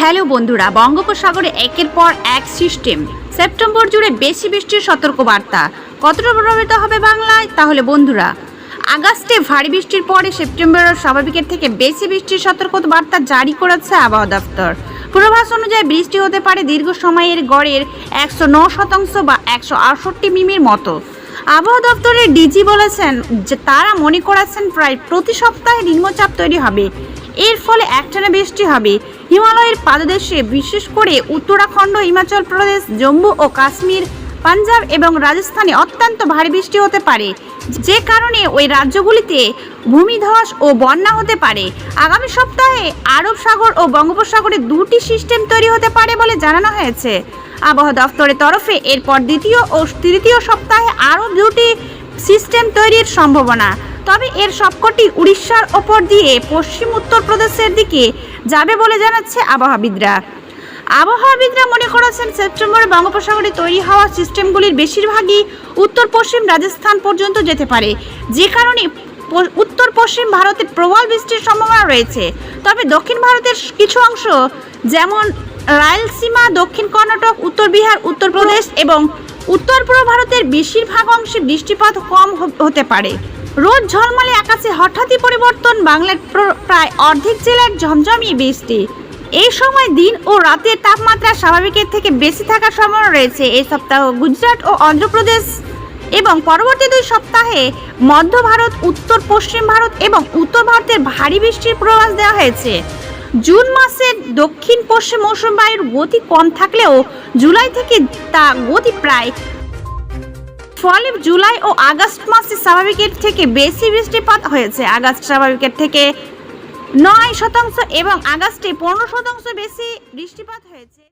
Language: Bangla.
হ্যালো বন্ধুরা, বঙ্গোপসাগরে একের পর এক সিস্টেম। সেপ্টেম্বর জুড়ে বেশি বৃষ্টির সতর্কবার্তা। কতটা প্রভাবিত হবে বাংলায়? তাহলে বন্ধুরা, আগস্টে ভারী বৃষ্টির পরে সেপ্টেম্বরের স্বাভাবিকের থেকে বেশি বৃষ্টির সতর্কবার্তা জারি করেছে আবহাওয়া দপ্তর পূর্বাভাস অনুযায়ী বৃষ্টি হতে পারে দীর্ঘ সময়ের গড়ের একশো ন শতাংশ বা একশো আটষট্টি মিমির মতো। আবহাওয়া দপ্তরের ডিজি বলেছেন যে তারা মনে করেছেন প্রায় প্রতি সপ্তাহে নিম্নচাপ তৈরি হবে। এর ফলে একটানা বৃষ্টি হবে। হিমালয়ের পাদদেশে, বিশেষ করে উত্তরাখণ্ড, হিমাচল প্রদেশ, জম্মু ও কাশ্মীর, পাঞ্জাব এবং রাজস্থানে অত্যন্ত ভারী বৃষ্টি হতে পারে, যে কারণে ওই রাজ্যগুলিতে ভূমিধস ও বন্যা হতে পারে। আগামী সপ্তাহে আরব সাগর ও বঙ্গোপসাগরে দুটি সিস্টেম তৈরি হতে পারে বলে জানানো হয়েছে। আবহাওয়া দফতরের তরফে এরপর দ্বিতীয় ও তৃতীয় সপ্তাহে আরও দুটি সিস্টেম তৈরির সম্ভাবনা। তবে এর সবকটি উড়িষ্যার ওপর দিয়ে পশ্চিম উত্তরপ্রদেশের দিকে যাবে বলে জানাচ্ছে আবহাওয়াবিদরা। আবহাওয়াবিদরা মনে করেছেন সেপ্টেম্বরে বঙ্গোপসাগরে তৈরি হওয়া সিস্টেমগুলির বেশিরভাগই উত্তর পশ্চিম রাজস্থান পর্যন্ত যেতে পারে। যে কারণে উত্তর পশ্চিম ভারতের প্রবল বৃষ্টির সম্ভাবনা রয়েছে। তবে দক্ষিণ ভারতের কিছু অংশ, যেমন রায়লসীমা দক্ষিণ কর্ণাটক, উত্তর বিহার উত্তরপ্রদেশ এবং উত্তর পূর্ব ভারতের বেশিরভাগ অংশে বৃষ্টিপাত কম হতে পারে। রোদ ঝলমলে আকাশে হঠাৎই পরিবর্তন, বাংলার প্র- প্রায় অর্ধেক জেলার ঝমঝমিয়ে বৃষ্টি। এই সময় দিন ও রাতের তাপমাত্রা স্বাভাবিকের থেকে বেশি থাকার সম্ভাবনা রয়েছে। এই সপ্তাহ গুজরাট ও অন্ধ্রপ্রদেশ এবং পরবর্তী দুই সপ্তাহে মধ্য ভারত, উত্তর পশ্চিম ভারত এবং উত্তর ভারতের ভারী বৃষ্টির পূর্বাভাস দেওয়া হয়েছে। জুন মাসের দক্ষিণ পশ্চিম মৌসুম বায়ুর গতি কম থাকলেও জুলাই থেকে তা গতি প্রায় ফলে জুলাই ও আগস্ট মাসে স্বাভাবিকের থেকে বেশি বৃষ্টিপাত হয়েছে। আগস্ট স্বাভাবিকের থেকে নয় শতাংশ এবং আগস্টে পনেরো শতাংশ বেশি বৃষ্টিপাত হয়েছে।